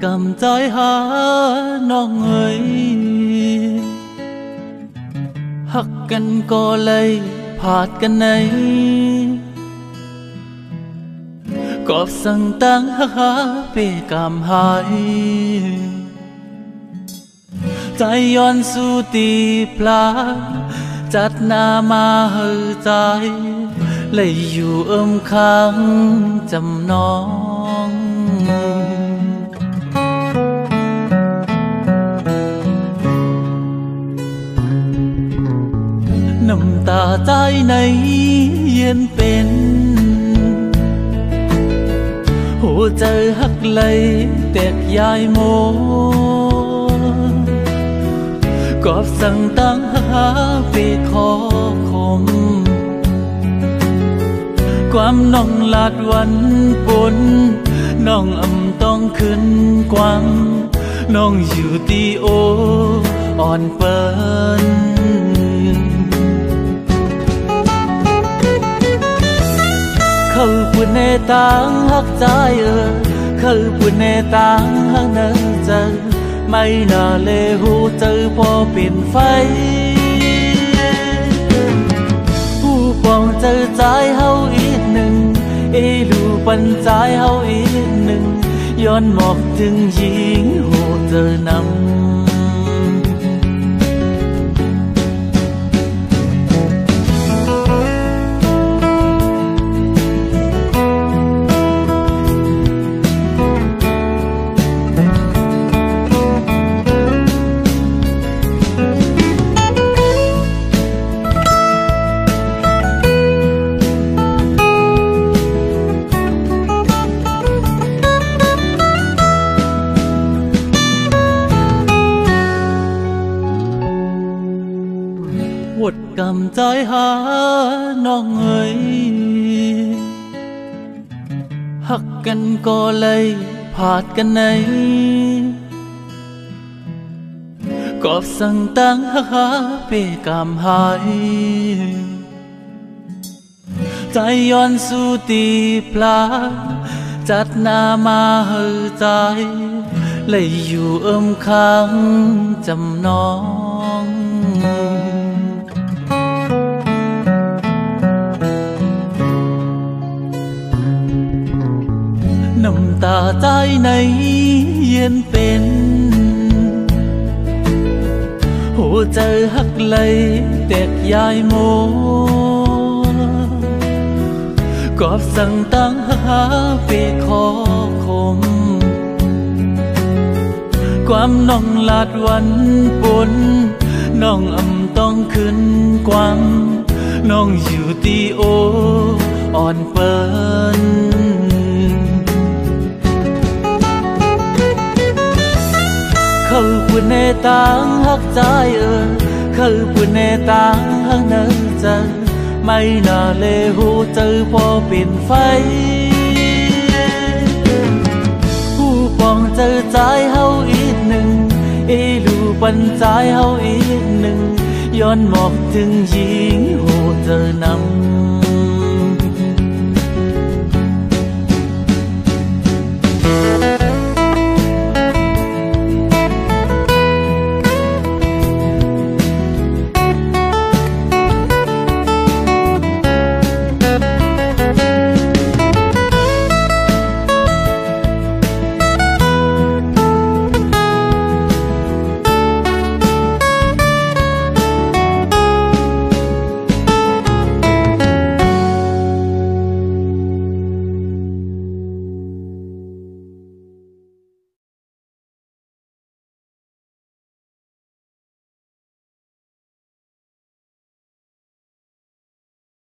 cầm trái há nó người hắc กันก็เลยผาดกันไหนกอบสั่งตั้งหาเปกามหายใจย้อนสู่ตีปลาจัดนามาเฮอใจเลยอยู่เอิมค้างจำนอง น้ำตาใจในเย็นเป็นหัวใจหักไหลแตกยายโมกอบสั่งตั้งหาไปขอคม ความน้องลาดวันปนน้องอำต้องขึ้นกวางน้องอยู่ตีโออ่อนเปิ้นู้แน่ตังหักใจเออเขาผู้แน่ตังหักนั่งจังไม่น่าเลหูเจอพอเป็นไฟผู้ปองเจอใจเฮาอีกหนึ่งเอลูปันใจเฮาอีกหนึ่งย้อนหมอกถึงหญิงหูเจอนำ กำใจหาน้องเอ๋ยหักกันก็เลยผาดกันไหนกอบสั่งตั้งหาเปกามหาย ใจย้อนสู่ตีปลา จัดนามาเฮอใจเลยอยู่เอิมค้างจำนอง น้ำตาใจในเย็นเป็น หัวใจหักไหลแตกยายโมกอบสั่งตั้งหาไปขอคม ความน้องลาดวันปนน้องอำต้องขึ้นกวางน้องอยู่ตีโออ่อนเปิ้นู่ในต่างหักใจเออเคยผู้ในต่างหักนั้นจะไม่น่าเลหูเจอพอเป็นไฟผู้ปองเจอใจเฮาอีกหนึ่งเอลูปันใจเฮาอีกหนึ่งย้อนหมอกถึงหญิงโหเธอนำ